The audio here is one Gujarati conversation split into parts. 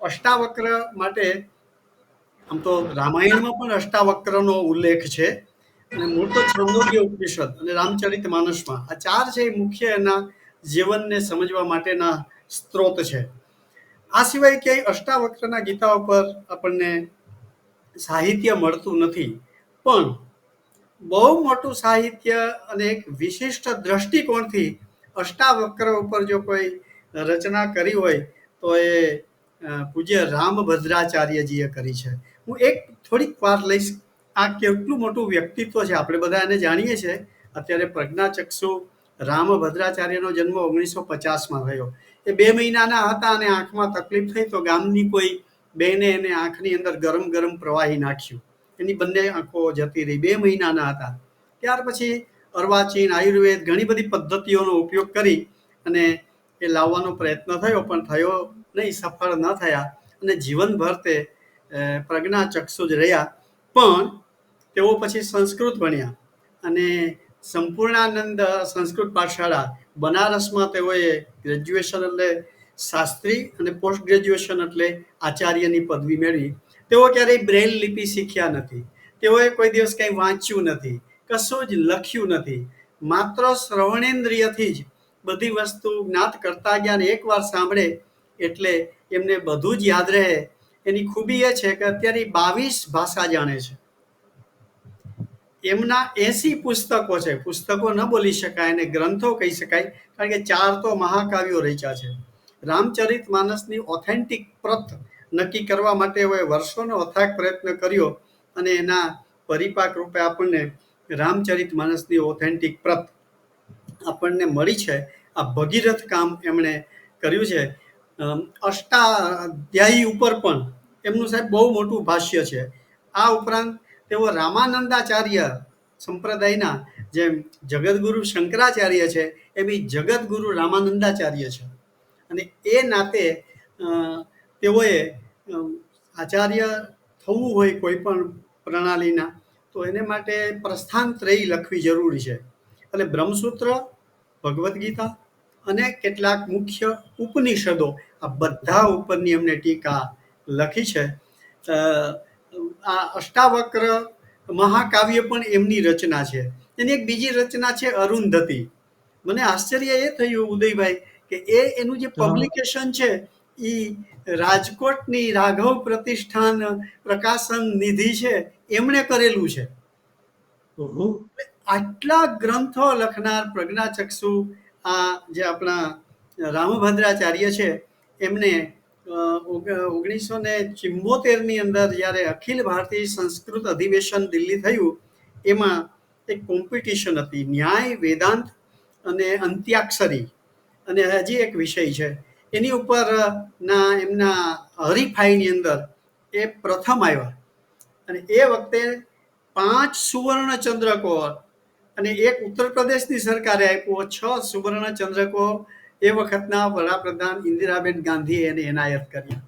અષ્ટાવક્ર માટે આમ તો રામાયણમાં પણ અષ્ટાવક્રનો ઉલ્લેખ છે અને મૂળ તો છંદોગ્ય ઉપનિષદ અને રામચરિત માનસમાં. આ ચાર છે એ મુખ્ય એના જીવનને સમજવા માટેના સ્ત્રોત છે. આ સિવાય ક્યાંય અષ્ટાવક્રના ગીતા ઉપર આપણને સાહિત્ય મળતું નથી, પણ બહુ મોટું સાહિત્ય અને એક વિશિષ્ટ દ્રષ્ટિકોણથી અષ્ટાવક્ર ઉપર જો કોઈ રચના કરી હોય તો એ પૂજ્ય રામભદ્રાચાર્યજીએ કરી છે. હું એક થોડીક વાર લઈશ. આ કેટલું મોટું વ્યક્તિત્વ છે? આપણે બધા એને જાણીએ છીએ. અત્યારે પ્રજ્ઞાચક્ષુ રામભદ્રાચાર્યનો જન્મ ઓગણીસો પચાસમાં થયો. એ બે મહિનાના હતા અને આંખમાં તકલીફ થઈ તો ગામની કોઈ બેને એને આંખની અંદર ગરમ ગરમ પ્રવાહી નાખ્યું. એની બંને આંખો જતી રહી. બે મહિનાના હતા. ત્યાર પછી અર્વાચીન આયુર્વેદ ઘણી બધી પદ્ધતિઓનો ઉપયોગ કરી અને એ લાવવાનો પ્રયત્ન થયો. પણ થયો નહીં, સફળ ન થયા અને જીવનભર તે પ્રજ્ઞા પ્રજ્ઞાચક્ષુ જ રહ્યા. પણ તેઓ પછી સંસ્કૃત ભણ્યા અને સંપૂર્ણાનંદ સંસ્કૃત પાઠશાળા બનારસમાં તેઓએ ગ્રેજ્યુએશન એટલે શાસ્ત્રી અને પોસ્ટ ગ્રેજ્યુએશન એટલે આચાર્યની પદવી મેળવી. તેઓ ક્યારેય બ્રેલ લિપિ શીખ્યા નથી. તેઓએ કોઈ દિવસ કંઈ વાંચ્યું નથી, કશું જ લખ્યું નથી. માત્ર શ્રવણેન્દ્રિયથી જ બધી વસ્તુ જ્ઞાત કરતા ગયા અને એકવાર સાંભળે એટલે એમને બધું જ યાદ રહે. એની ખૂબી એ છે કે અત્યારે બાવીસ ભાષા જાણે છે. એમના એસી પુસ્તકો છે. પુસ્તકો ન બોલી શકાય અને ગ્રંથો કહી શકાય, કારણ કે ચાર તો મહાકાવ્યો રચ્યા છે. રામચરિત માનસની ઓથેન્ટિક પ્રત નક્કી કરવા માટે હવે વર્ષોનો અથાગ પ્રયત્ન કર્યો અને એના પરિપાક રૂપે આપણને રામચરિત માનસની ઓથેન્ટિક પ્રત આપણને મળી છે. આ ભગીરથ કામ એમણે કર્યું છે. અષ્ટાધ્યાયી ઉપર પણ એમનું સાહેબ બહુ મોટું ભાષ્ય છે. આ ઉપરાંત તેઓ રામાનંદાચાર્ય સંપ્રદાયના જેમ જગદગુરુ શંકરાચાર્ય છે, એવી જગદગુરુ રામાનંદાચાર્ય છે. અને એ નાતે તેઓએ આચાર્ય થવું હોય કોઈ પણ પ્રણાલીના, તો એને માટે પ્રસ્થાન ત્રય લખવી જરૂરી છે. એટલે બ્રહ્મસૂત્ર, ભગવદ્ ગીતા અને કેટલાક મુખ્ય ઉપનિષદો આ બધા ઉપરની એમને ટીકા લખી છે. આ અષ્ટાવક્ર મહાકાવ્ય પણ એમની રચના છે. એની એક બીજી રચના છે અરુંધતી. મને આશ્ચર્ય એ થયું ઉદયભાઈ કે એ એનું જે પબ્લિકેશન છે એ રાજકોટની રાઘવ પ્રતિષ્ઠાન પ્રકાશન નિધિ છે એમણે કરેલું છે. આટલા ગ્રંથો લખનાર પ્રજ્ઞાચક્ષુ આ જે આપણા રામભદ્રાચાર્ય છે એમને ઓગણીસો ને ચિમ્બોતેરની અંદર જ્યારે અખિલ ભારતીય સંસ્કૃત અધિવેશન દિલ્હી થયું, એમાં એક કોમ્પિટિશન હતી, ન્યાય, વેદાંત અને અંત્યાક્ષરી. અને હજી એક વિષય છે. એની ઉપર ના એમના હરીફાઈની અંદર એ પ્રથમ આવ્યા. અને એ વખતે પાંચ સુવર્ણ ચંદ્રકો અને એક ઉત્તર પ્રદેશની સરકારે આપ્યો, છ સુવર્ણ ચંદ્રકો એ વખતના વડાપ્રધાન ઇન્દિરાબેન ગાંધીએ એને એનાયત કર્યા.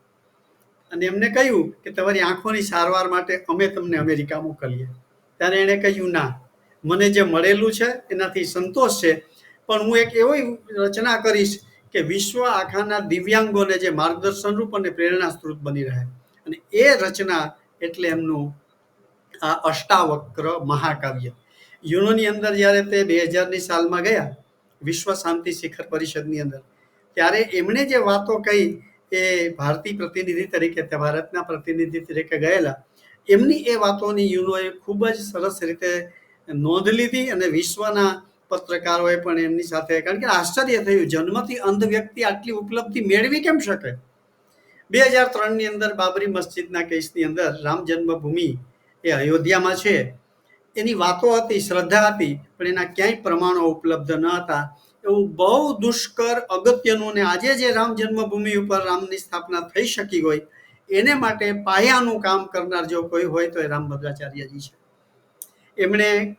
અને એમને કહ્યું કે તમારી આંખોની સારવાર માટે અમે તમને અમેરિકા મોકલીએ. ત્યારે એણે કહ્યું, ના, મને જે મળેલું છે એનાથી સંતોષ છે. પણ હું એક એવી રચના કરીશ કે વિશ્વ આખાના દિવ્યાંગોને જે માર્ગદર્શનરૂપ અને પ્રેરણા સ્ત્રોત બની રહે. અને એ રચના એટલે એમનું આ અષ્ટાવક્ર મહાકાવ્ય. યુનોની અંદર જ્યારે તે બે હજારની સાલમાં ગયા વિશ્વ શાંતિ શિખર પરિષદની અંદર. ત્યારે એમણે જે વાતો કહી એ ભારતીય પ્રતિનિધિ તરીકે ભારતના પ્રતિનિધિ તરીકે ગયેલા, એમની એ વાતોની યુનોએ ખૂબ જ સરસ રીતે નોંધ લીધી અને વિશ્વના પત્રકારોએ પણ એમની સાથે, કારણ કે આશ્ચર્ય થયું, જન્મથી અંધ વ્યક્તિ આટલી ઉપલબ્ધિ મેળવી કેમ શકે? બે હજાર ત્રણની અંદર બાબરી મસ્જિદના કેસની અંદર રામ જન્મભૂમિ એ અયોધ્યામાં છે. એની વાતો હતી, શ્રદ્ધા હતી, પણ એના ક્યાંય પ્રમાણો ઉપલબ્ધ ન હતા. એવું બહુ દુષ્કર અગત્યનું ને આજે જે રામ જન્મભૂમિ ઉપર રામની સ્થાપના થઈ શકી હોય, એને માટે પાયાનું કામ કરનાર જો કોઈ હોય તો એ રામભદ્રાચાર્યજી છે. એમણે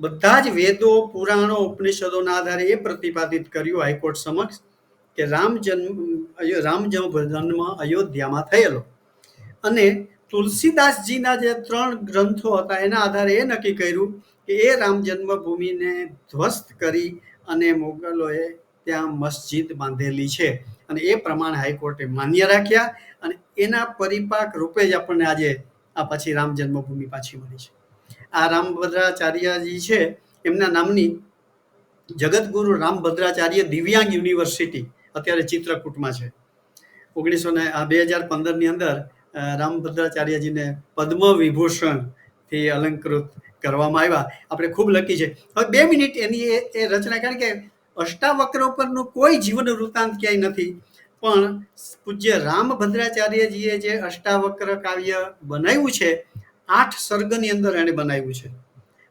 બધા જ વેદો, પુરાણો, ઉપનિષદોના આધારે એ પ્રતિપાદિત કર્યું હાઈકોર્ટ સમક્ષ કે રામ જન્મ રામ જન્મ અયોધ્યામાં થયેલો. અને તુલસીદાસજીના જે ત્રણ ગ્રંથો હતા, એના આધારે એ નક્કી કર્યું કે એ રામ જન્મભૂમિને ધ્વસ્ત કરી અને મોગલોએ ત્યાં મસ્જિદ બાંધેલી છે. અને એ પ્રમાણે હાઈકોર્ટે માન્ય રાખ્યા અને એના પરિપાક રૂપે જ આપણને આજે આ પછી રામ જન્મભૂમિ પાછી મળી છે. આ રામભદ્રાચાર્યજી છે, એમના નામની જગતગુરુ રામભદ્રાચાર્ય દિવ્યાંગ યુનિવર્સિટી, અત્યારે ચિત્રકૂટમાં છે. ઓગણીસો ને બે હજાર પંદરની અંદર રામભદ્રાચાર્યજીને પદ્મ વિભૂષણથી અલંકૃત કરવામાં આવ્યા. આપણે ખૂબ લખી છે. હવે બે મિનિટ એની એ રચના, કારણ કે અષ્ટાવક્ર ઉપરનું કોઈ જીવન વૃત્તાંત ક્યાંય નથી. પણ પૂજ્ય રામભદ્રાચાર્યજીએ જે અષ્ટાવક્ર કાવ્ય બનાવ્યું છે, આઠ સર્ગની અંદર એણે બનાવ્યું છે.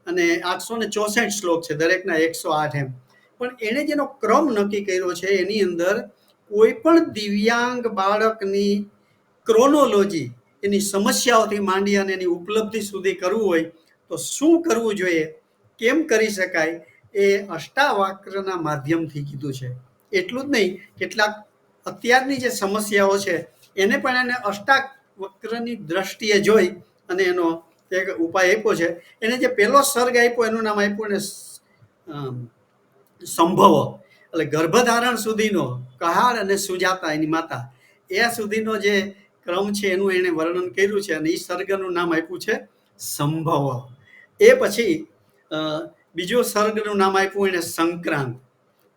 અને આઠસો ને ચોસઠ શ્લોક છે, દરેકના એકસો આઠ એમ. પણ એણે જેનો ક્રમ નક્કી કર્યો છે, એની અંદર કોઈ પણ દિવ્યાંગ બાળકની ક્રોનોલોજી એની સમસ્યાઓથી માંડી અને એની ઉપલબ્ધિ સુધી કરવું હોય તો શું કરવું જોઈએ? કેમ કરી શકાય? એ અષ્ટાવક્રના માધ્યમથી કીધું છે. એટલું જ નહીં, કેટલાક અત્યારની જે સમસ્યાઓ છે, એને પણ એને અષ્ટાવક્રની દ્રષ્ટિએ જોઈ અને એનો એક ઉપાય આપ્યો છે. એને જે પહેલો સર્ગ આપ્યો, એનું નામ આપ્યું ને સંભવ સંભવો. એટલે ગર્ભધારણ સુધીનો કહાર અને સુજાતા એની માતા. એ સુધીનો જે ક્રમ છે એનું એણે વર્ણન કર્યું છે અને એ સર્ગનું નામ આપ્યું છે સંભવ. એ પછી બીજો સર્ગનું નામ આપ્યું એને સંક્રાંત.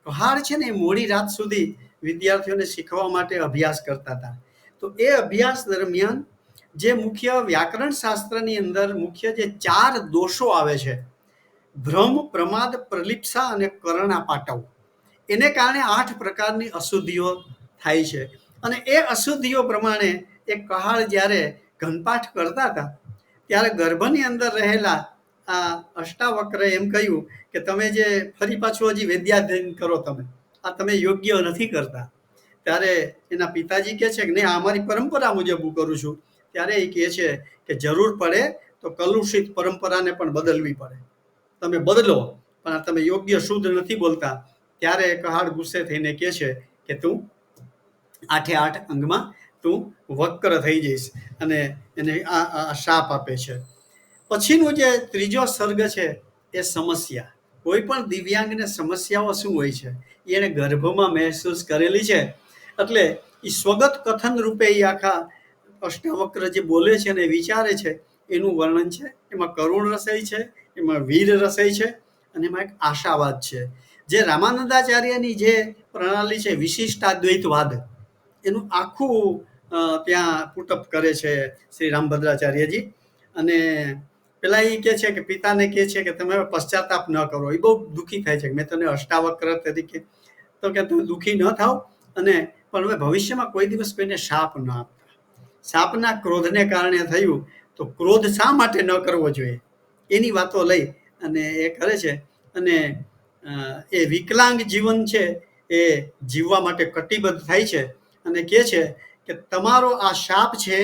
હાર છે ને એ મોડી રાત સુધી વિદ્યાર્થીઓને શીખવા માટે અભ્યાસ કરતા હતા. તો એ અભ્યાસ દરમિયાન જે મુખ્ય વ્યાકરણ શાસ્ત્રની અંદર મુખ્ય જે ચાર દોષો આવે છે, ભ્રમ, પ્રમાદ, પ્રલિપ્સા અને કરણા પાટવ. એને કારણે આઠ પ્રકારની અશુદ્ધિઓ થાય છે. અને એ અશુદ્ધિઓ પ્રમાણે એ કહાળ જ્યારે ઘનપાઠ કરતા હતા, ત્યારે ગર્ભની અંદર રહેલા આ અષ્ટાવક્ર એમ કહ્યું કે તમે જે ફરી પાછું હજી વેદ્યાધ્યયન કરો તમે, આ તમે યોગ્ય નથી કરતા. ત્યારે એના પિતાજી કહે છે કે નહીં, આ અમારી પરંપરા મુજબ હું કરું છું. ત્યારે એ કહે છે કે જરૂર પડે તો કલુષિત પરંપરાને પણ બદલવી પડે. તમે બદલો, પણ તમે યોગ્ય શુદ્ધ નથી બોલતા. ત્યારે કહાડ ગુસ્સે થઈને કહે છે કે તું આઠે આઠ અંગમાં તું વક્ર થઈ જઈશ અને એને આ શાપ આપે છે. પછીનું જે ત્રીજો સર્ગ છે એ સમસ્યા. કોઈ પણ દિવ્યાંગને સમસ્યાઓ શું હોય છે એણે ગર્ભમાં મહેસૂસ કરેલી છે. એટલે એ સ્વગત કથન રૂપે એ આખા અષ્ટાવક્ર જે બોલે છે અને વિચારે છે, એનું વર્ણન છે. એમાં કરુણ રસય છે, એમાં વીર રસય છે અને એમાં એક આશાવાદ છે. જે રામાનંદાચાર્યની જે પ્રણાલી છે, વિશિષ્ટાદ્વૈતવાદ, એનું આખું ત્યાં પુટઅપ કરે છે શ્રી રામભદ્રાચાર્યજી અને પેલા એ કહે છે કે પિતાને કહે છે કે તમે પશ્ચાતાપ ન કરો. એ બહુ દુઃખી થાય છે મેં તને અષ્ટાવક્ર તરીકે. તો કે તમે દુઃખી ન થાવ અને પણ હવે ભવિષ્યમાં કોઈ દિવસ કોઈને શાપ ન આપતા. શાપના ક્રોધને કારણે થયું તો ક્રોધ શા માટે ન કરવો જોઈએ? એની વાતો લઈ અને એ કરે છે. અને એ વિકલાંગ જીવન છે એ જીવવા માટે કટિબદ્ધ થાય છે. અને કહે છે કે તમારો આ શાપ છે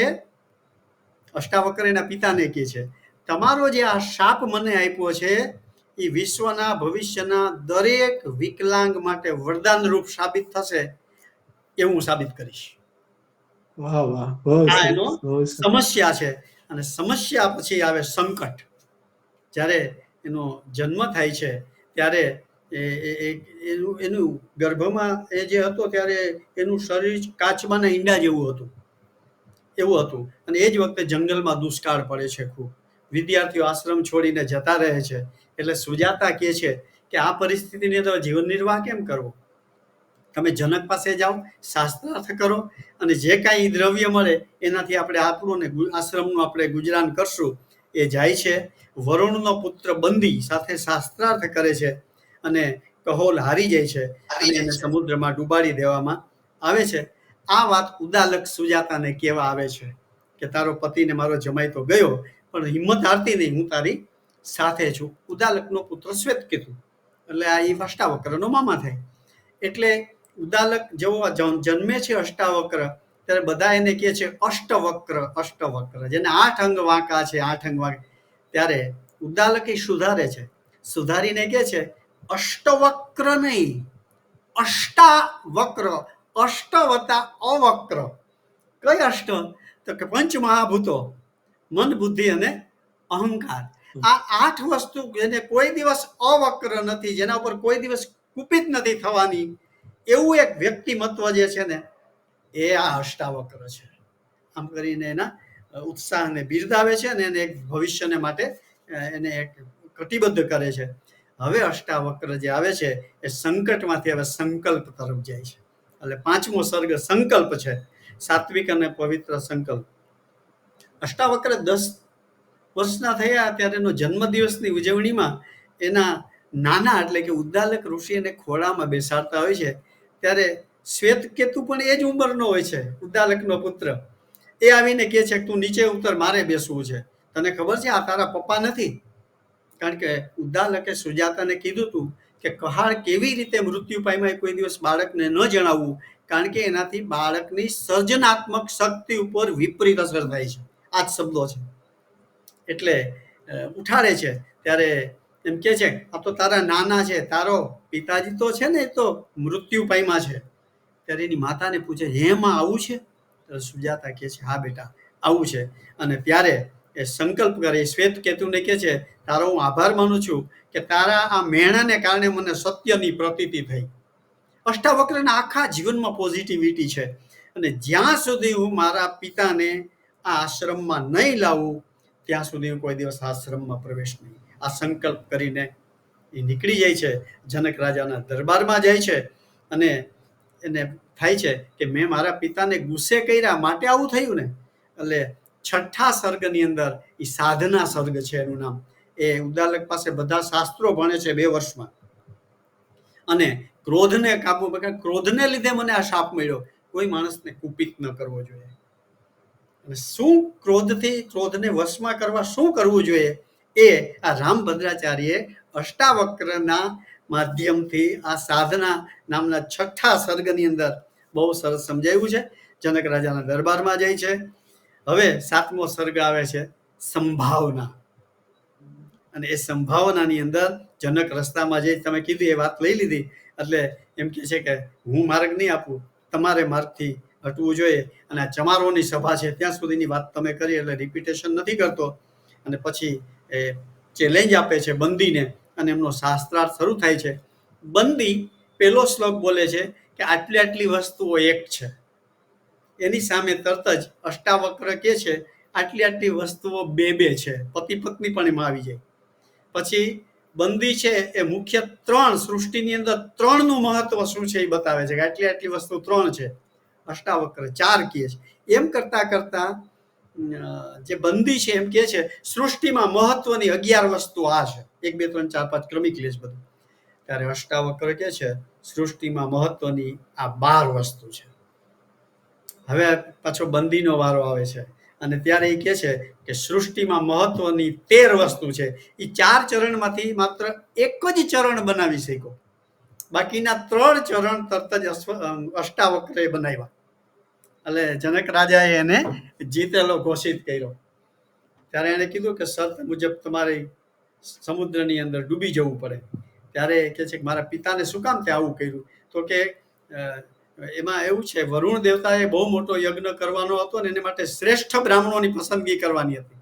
અષ્ટાવક્ર એના પિતાને કહે છે તમારો જે આ શાપ મને આપ્યો છે એ વિશ્વના ભવિષ્યના દરેક વિકલાંગ માટે વરદાન રૂપ સાબિત થશે એવું હું સાબિત કરીશ. વાહ વાહ એનો સમસ્યા છે અને સમસ્યા પછી આવે સંકટ. જ્યારે એનો જન્મ થાય છે ત્યારે એનું એનું ગર્ભમાં એ જે હતો ત્યારે એનું શરીર કાચબાના ઈંડા જેવું હતું. એવું હતું. અને એ જ વખતે જંગલમાં દુષ્કાળ પડે છે ખૂબ. વિદ્યાર્થીઓ આશ્રમ છોડીને જતા રહે છે. એટલે સુજાતા કહે છે કે આ પરિસ્થિતિની અંદર જીવન નિર્વાહ કેમ કરવો? તમે જનક પાસે જાઓ, શાસ્ત્રાર્થ કરો અને જે કાંઈ દ્રવ્ય મળે એનાથી આપણે આપણું ને આશ્રમનું આપણે ગુજરાન કરશું. એ જાય છે. વરુણનો પુત્ર બંદી સાથે શાસ્ત્રાર્થ કરે છે. અને કહોલ હારી જાય છે અને એને સમુદ્રમાં ડૂબાડી દેવામાં આવે છે. આ વાત ઉદાલક સુજાતાને કહેવા આવે છે કે તારો પતિને મારો જમાઈ તો ગયો પણ હિંમત હારતી નહીં હું તારી સાથે છું. ઉદાલકનો પુત્ર શ્વેત કીધું. એટલે આ એ અષ્ટાવક્રનો મામા થાય. એટલે ઉદાલક જેવો જન્મે છે અષ્ટાવક્ર ત્યારે બધા એને કહે છે અષ્ટવક્ર અષ્ટવક્ર. જેને આઠ અંગ વાંકા છે આઠ અંગ વાંકા. ત્યારે ઉદાલક એ સુધારે છે. સુધારીને કહે છે અષ્ટવક્ર નહીં. અષ્ટાવક્ર. અષ્ટ વત્તા અવક્ર. કઈ અષ્ટ? તો કે પંચ મહાભૂતો મન બુદ્ધિ અને અહંકાર. આ આઠ વસ્તુ જેને કોઈ દિવસ અવક્ર નથી, જેના ઉપર કોઈ દિવસ કુપિત નથી થવાની. એવું એક વ્યક્તિમત્વ જે છે ને, એ આ અષ્ટાવક્ર છે. આમ કરીને એના ઉત્સાહને બિરદાવે છે અને એને એક ભવિષ્યને માટે, એને એક કટિબદ્ધ કરે છે. હવે અષ્ટાવક્ર જે આવે છે, એ સંકટમાંથી હવે સંકલ્પ તરફ જાય છે. એટલે પાંચમો સર્ગ સંકલ્પ છે, સાત્વિક અને પવિત્ર સંકલ્પ. અષ્ટાવક્ર દસ વર્ષના થયા ત્યારે એનો જન્મદિવસની ઉજવણીમાં એના નાના એટલે કે ઉદ્દાલક ઋષિ એને ખોળામાં બેસાડતા હોય છે. ત્યારે શ્વેત કેતુ પણ એ જ ઉંમરનો હોય છે, ઉદ્દાલકનો પુત્ર. એ આવીને કહે છે તું નીચે ઉતર, મારે બેસવું છે. તને ખબર છે, આ તારા પપ્પા નથી? કારણ કે ઉદ્દાલકે સુજાતાને કીધું હતું કે કહાર કેવી રીતે મૃત્યુ પામ્યા કોઈ દિવસ બાળકને ન જણાવવું, કારણ કે એનાથી બાળકની સર્જનાત્મક શક્તિ ઉપર વિપરીત અસર થાય છે. આ જ શબ્દો છે. એટલે ઉઠાડે છે. ત્યારે એમ કે છે, આ તો તારા નાના છે, તારો પિતાજી તો છે ને એ તો મૃત્યુ પામ્યા છે. ત્યારે એની માતાને પૂછે હેમાં આવું છે? સુજાતા કહે છે, હા બેટા, આવું છે. અને ત્યારે એ સંકલ્પ કરે. શ્વેત કેતુને કહે છે, તારો હું આભાર માનું છું કે તારા આ મહેણાને કારણે મને સત્યની પ્રતીતિ થઈ. અષ્ટાવક્રના આખા જીવનમાં પોઝિટિવિટી છે. અને જ્યાં સુધી હું મારા પિતાને આ આશ્રમમાં નહીં લાવું, ત્યાં સુધી હું કોઈ દિવસ આશ્રમમાં પ્રવેશ નહીં. આ સંકલ્પ કરીને એ નીકળી જાય છે. જનક રાજાના દરબારમાં જાય છે. અને એને થાય છે કે મેં મારા પિતાને ગુસ્સે કર્યા, માટે આવું થયું ને. એટલે છઠ્ઠા સર્ગની અંદર એ સાધના સર્ગ છે એનું નામ. એ ઉદાલક પાસે બધા શાસ્ત્રો ભણે છે બે વર્ષમાં. અને ક્રોધને કાબુ ક્રોધને લીધે મને આ શાપ મળ્યો. કોઈ માણસને કુપિત ન કરવો જોઈએ. અને શું ક્રોધથી ક્રોધને વશમાં કરવા શું કરવું જોઈએ? એ આ રામભદ્રાચાર્યે અષ્ટાવક્રના માધ્યમથી આ સાધના નામના છઠ્ઠા સર્ગની અંદર બહુ સરસ સમજાવ્યું છે. જનક રાજાના દરબારમાં જાય છે. હવે સાતમો સર્ગ આવે છે સંભાવના. અને એ સંભાવનાની અંદર જનક રસ્તામાં જે તમે કીધી એ વાત લઈ લીધી. એટલે એમ કે છે કે હું માર્ગ નહીં આપું, તમારે માર્ગથી હટવું જોઈએ અને આ ચમારોની સભા છે ત્યાં સુધીની વાત તમે કરી એટલે રિપીટેશન નથી કરતો. અને પછી એ ચેલેન્જ આપે છે બંદીને અને એમનો શાસ્ત્રાર્થ શરૂ થાય છે. બંદી પેલો શ્લોક બોલે છે કે આટલી આટલી વસ્તુઓ એક છે. એની સામે તરત જ અષ્ટાવક્ર કે છે, આટલી આટલી વસ્તુઓ બે બે છે. પતિ પત્ની પણ એમાં આવી જાય. પછી બંદી છે એ મુખ્ય ત્રણ સૃષ્ટિની અંદર ત્રણનું મહત્વ શું છે એ બતાવે છે કે આટલી આટલી વસ્તુ ત્રણ છે. અષ્ટાવક્ર ચાર કહે છે. એમ કરતાં કરતાં જે બંદી છે એમ કે છે, સૃષ્ટિમાં મહત્વની અગિયાર વસ્તુ આ છે. એક, બે, ત્રણ, ચાર, પાંચ ક્રમિક લે છે બધું. ત્યારે અષ્ટાવક્ર કે છે, સૃષ્ટિમાં મહત્વની આ બાર વસ્તુ છે. હવે પાછો બંદીનો વારો આવે છે. અને ત્યારે એ કહે છે કે સૃષ્ટિમાં મહત્વની તેર વસ્તુ છે. એ ચાર ચરણમાંથી માત્ર એક જ ચરણ બનાવી શક્યો. બાકીના ત્રણ ચરણ તરત જ અમ, બનાવ્યા. એટલે જનક રાજાએ એને જીતેલો ઘોષિત કર્યો. ત્યારે એણે કીધું કે શરત મુજબ તમારે સમુદ્રની અંદર ડૂબી જવું પડે. ત્યારે કહે છે કે મારા પિતાને શું કામ તે આવું કર્યું? તો કે એમાં એવું છે, વરુણ દેવતાએ બહુ મોટો યજ્ઞ કરવાનો હતો અને એને માટે શ્રેષ્ઠ બ્રાહ્મણોની પસંદગી કરવાની હતી.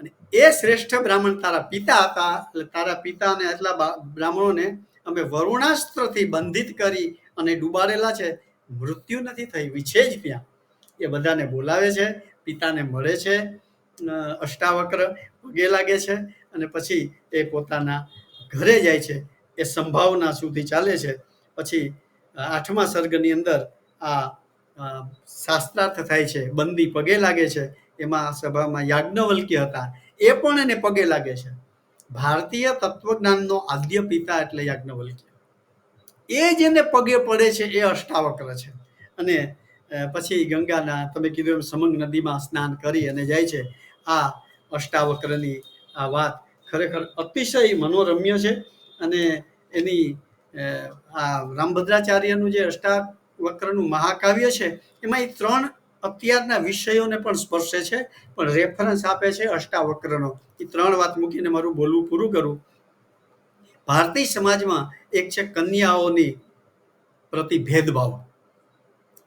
અને એ શ્રેષ્ઠ બ્રાહ્મણ તારા પિતા હતા, એટલે તારા પિતાને એટલા બા- બ્રાહ્મણોને અમે વરુણાસ્ત્રથી બંધિત કરી અને ડૂબાડેલા છે. મૃત્યુ નથી થઈ વિછેજ ત્યાં. એ બધાને બોલાવે છે, પિતાને મળે છે અષ્ટાવક્ર પગે લાગે છે અને પછી એ પોતાના ઘરે જાય છે. એ સંભાવના સુધી ચાલે છે. પછી આઠમા સર્ગની અંદર આ શાસ્ત્રાર્થ થાય છે, બંદી પગે લાગે છે, એમાં સભામાં યાજ્ઞવલ્ક્ય હતા, એ પણ એને પગે લાગે છે. ભારતીય તત્વજ્ઞાનનો આદ્ય પિતા એટલે યાજ્ઞવલ્ક્ય. એ જેને પગે પડે છે, એ અષ્ટાવક્ર છે. અને પછી ગંગાના, તમે કીધું એમ સમંગ નદીમાં સ્નાન કરી અને જાય છે. આ અષ્ટાવક્રની આ વાત ખરેખર અતિશય મનોરમ્ય છે અને એની આ રામભદ્રાચાર્યનું જે અષ્ટાવક્રનું મહાકાવ્ય છે, એમાં એ ત્રણ અત્યારના વિષયોને પણ સ્પર્શે છે, પણ રેફરન્સ આપે છે અષ્ટાવક્રનો. એ ત્રણ વાત મૂકીને મારું બોલવું પૂરું કરું. ભારતીય સમાજમાં એક છે કન્યાઓની પ્રતિ ભેદભાવ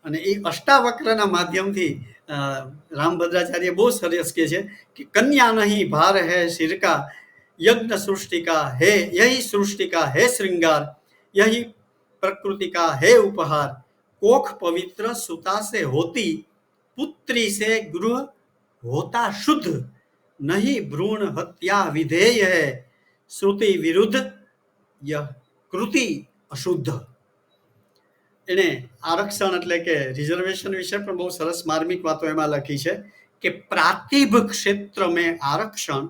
અને એ અષ્ટાવક્રના માધ્યમથી રામભદ્રાચાર્ય બહુ સરસ કહે છે કે કન્યા નહીં ભાર હે શિરકા યજ્ઞ સૃષ્ટિકા હે યહી સૃષ્ટિકા હે શ્રૃંગાર યહી प्रकृति का है उपहार कोख पवित्र सुता से होती पुत्री से गृह होता शुद्ध नहीं भ्रूण हत्या विधेय है श्रुति विरुद्ध यह કૃતિ અશુદ્ધ એણે આરક્ષણ એટલે કે રિઝર્વેશન વિશે પણ બહુ સરસ માર્મિક વાતો એમાં લખી છે કે પ્રાતિભ ક્ષેત્ર में आरक्षण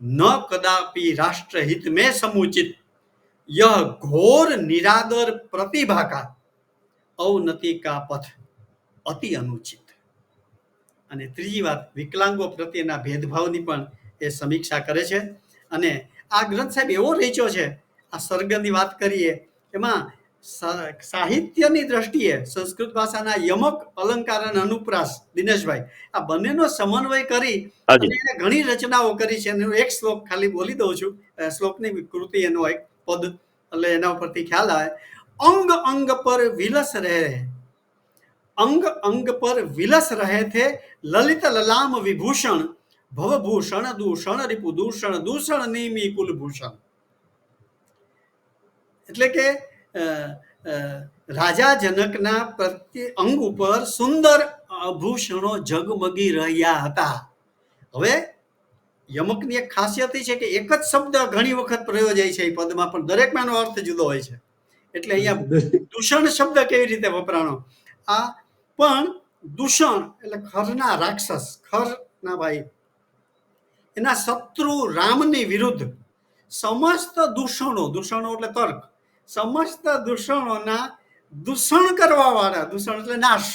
न कदापि राष्ट्रहित में समुचित यह घोर निरादर प्रतिभा का अवनति का पथ અતિ અનુચિત અને ત્રીજી વાત વિકલાંગો પ્રત્યેના ભેદભાવની પણ એ સમીક્ષા કરે છે અને આ ગ્રંથ સાહેબ એવો રચ્યો છે આ સર્ગની વાત કરીએ એમાં સા- સાહિત્યની દ્રષ્ટિએ સંસ્કૃત ભાષાના યમક અલંકાર અને અનુપ્રાસ દિનેશભાઈ આ બંનેનો સમન્વય કરી હાજી. અને એણે ઘણી રચનાઓ કરી છે અને હું એક શ્લોક ખાલી બોલી દઉં છું અ, શ્લોકની કૃતિ એનો એક પદ એટલે એના ઉપરથી ખ્યાલ આવે અંગ અંગ પર વિલસ રહે અંગ અંગ પર વિલસ રહે થે લલિત લલામ વિભૂષણ ભવભૂષણ દૂષણ રિપુ દૂષણ દૂષણ નિમી કુલભૂષણ એટલે કે અ, અ, રાજા જનકના પ્રત્યે અંગ ઉપર સુંદર આભૂષણો ઝગમગી રહ્યા હતા હવે યમકની એક ખાસિયત છે કે એક જ શબ્દ ઘણી વખત પ્રયોજાય છે એ પદમાં પણ દરેકમાં એનો અર્થ જુદો હોય છે. એટલે અહીંયા દૂષણ શબ્દ કેવી રીતે વપરાણો? આ પણ દૂષણ એટલે ખરના રાક્ષસ ખરના ભાઈ. એના શત્રુ રામની વિરુદ્ધ સમસ્ત દૂષણો દૂષણો એટલે તર્ક સમસ્ત દૂષણોના દૂષણ કરવા વાળા દૂષણ એટલે નાશ.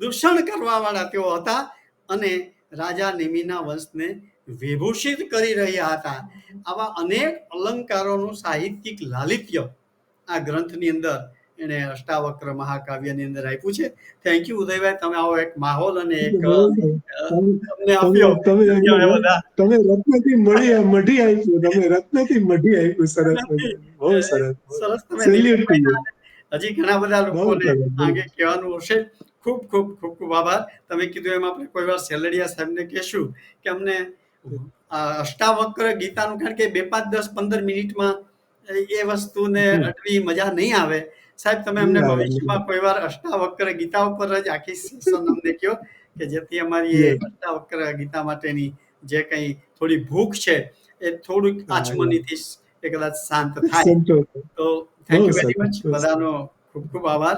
દૂષણ કરવા વાળા તેઓ હતા અને રાજા નિમિના વંશને વિભૂષિત કરી રહ્યા હતા. આવા અનેક અલંકારોનું સાહિત્યિક લાલિત્ય આ ગ્રંથની અંદર એને અષ્ટાવક્ર મહાકાવ્યની અંદર આપ્યું છે. થેન્ક યુ ઉદયભાઈ. તમે આવો એક માહોલ અને એક તમને આપ્યો. તમે રત્નથી મળી મઢી આપ્યું. તમે રત્નથી મઢી આપ્યું સરસ. બહુ સરસ. સરસ. તમે. હજી ઘણા બધા લોકોને આગે કહેવાનું હશે. ખૂબ ખૂબ ખૂબ ખૂબ આભાર. તમે કીધું એમ આપણે કોઈ વાર સેલડિયા સાહેબને કહેશું કે અમને અષ્ટાવક્ર ગીતાનું કારણ કે બે પાંચ દસ પંદર મિનિટમાં એ વસ્તુને અટવી મજા નહીં આવે. સાહેબ તમે અમને ભવિષ્યમાં કોઈ વાર અષ્ટાવક્ર ગીતા ઉપર જ આખી સેશન અમને કહો કે જેથી અમારી એ અષ્ટાવક્ર ગીતા માટેની જે કંઈ થોડી ભૂખ છે એ થોડુંક આચમનીથી એ કદાચ શાંત થાય તો થેન્ક યુ વેરી મચ બધાનો ખૂબ ખૂબ આભાર